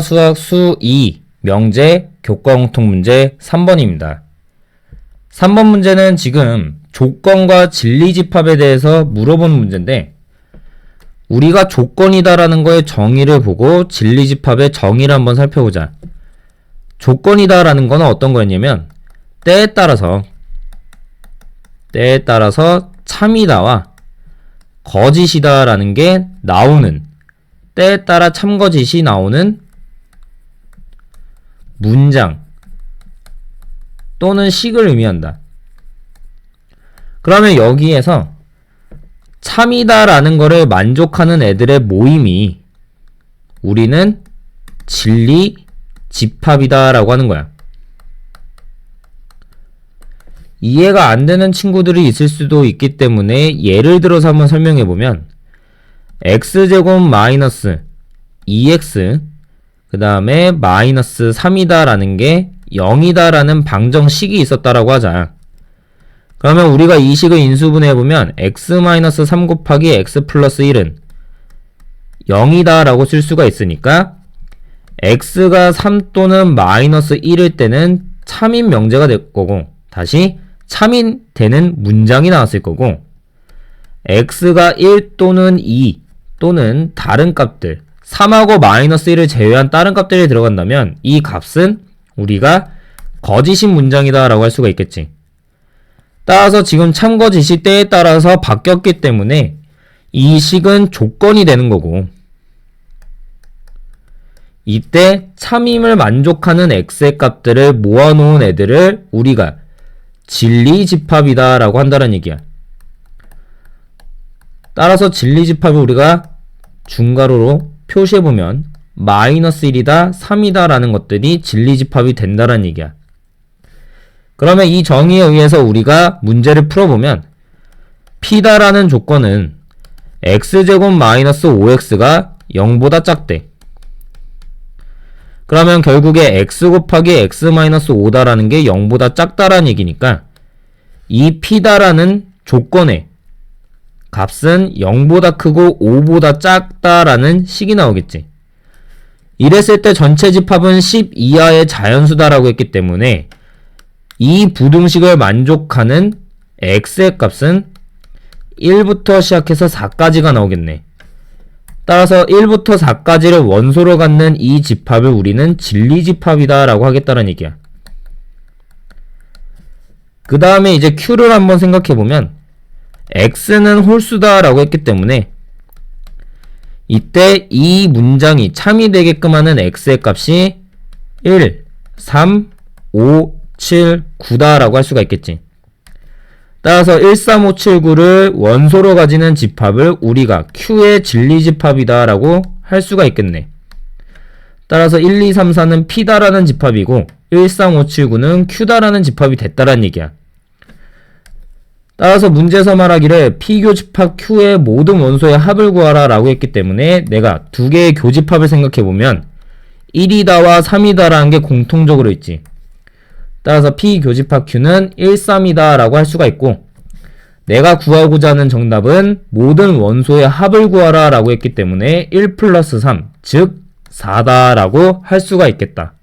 수학 수 2 명제 교과 공통 문제 3번입니다. 3번 문제는 지금 조건과 진리 집합에 대해서 물어본 문제인데 우리가 조건이다라는 거의 정의를 보고 진리 집합의 정의를 한번 살펴보자. 조건이다라는 거는 어떤 거였냐면 때에 따라서 때에 따라서 참이다와 거짓이다라는 게 나오는 때에 따라 참거짓이 나오는 문장 또는 식을 의미한다. 그러면 여기에서 참이다라는 거를 만족하는 애들의 모임이 우리는 진리 집합이다라고 하는 거야. 이해가 안 되는 친구들이 있을 수도 있기 때문에 예를 들어서 한번 설명해 보면 x제곱 마이너스 2x 그 다음에 마이너스 3이다라는 게 0이다라는 방정식이 있었다라고 하자. 그러면 우리가 이 식을 인수분해 보면 x 마이너스 3 곱하기 x 플러스 1은 0이다라고 쓸 수가 있으니까 x가 3 또는 마이너스 1일 때는 참인 명제가 될 거고 다시 참인 되는 문장이 나왔을 거고 x가 1 또는 2 또는 다른 값들 3하고 마이너스 1을 제외한 다른 값들이 들어간다면 이 값은 우리가 거짓인 문장이다 라고 할 수가 있겠지. 따라서 지금 참거짓이 때에 따라서 바뀌었기 때문에 이 식은 조건이 되는 거고 이때 참임을 만족하는 x의 값들을 모아놓은 애들을 우리가 진리집합이다 라고 한다는 얘기야. 따라서 진리집합을 우리가 중괄호로 표시해 보면 마이너스 1이다, 3이다 라는 것들이 진리집합이 된다는 얘기야. 그러면 이 정의에 의해서 우리가 문제를 풀어보면 P다라는 조건은 x제곱 마이너스 5x가 0보다 작대. 그러면 결국에 x 곱하기 x 마이너스 5다라는 게 0보다 작다라는 얘기니까 이 P다라는 조건에 값은 0보다 크고 5보다 작다라는 식이 나오겠지. 이랬을 때 전체 집합은 10 이하의 자연수다라고 했기 때문에 이 부등식을 만족하는 x의 값은 1부터 시작해서 4까지가 나오겠네. 따라서 1부터 4까지를 원소로 갖는 이 집합을 우리는 진리 집합이다 라고 하겠다는 얘기야. 그 다음에 이제 q를 한번 생각해보면 x는 홀수다 라고 했기 때문에 이때 이 문장이 참이 되게끔 하는 x의 값이 1, 3, 5, 7, 9다 라고 할 수가 있겠지. 따라서 13579를 원소로 가지는 집합을 우리가 Q의 진리 집합이다 라고 할 수가 있겠네. 따라서 1, 2, 3, 4는 P다라는 집합이고 13579는 Q다라는 집합이 됐다라는 얘기야. 따라서 문제에서 말하기를 P교집합 Q의 모든 원소의 합을 구하라 라고 했기 때문에 내가 두 개의 교집합을 생각해보면 1이다와 3이다라는 게 공통적으로 있지. 따라서 P 교집합 Q는 1, 3이다 라고 할 수가 있고 내가 구하고자 하는 정답은 모든 원소의 합을 구하라 라고 했기 때문에 1 플러스 3, 즉 4다 라고 할 수가 있겠다.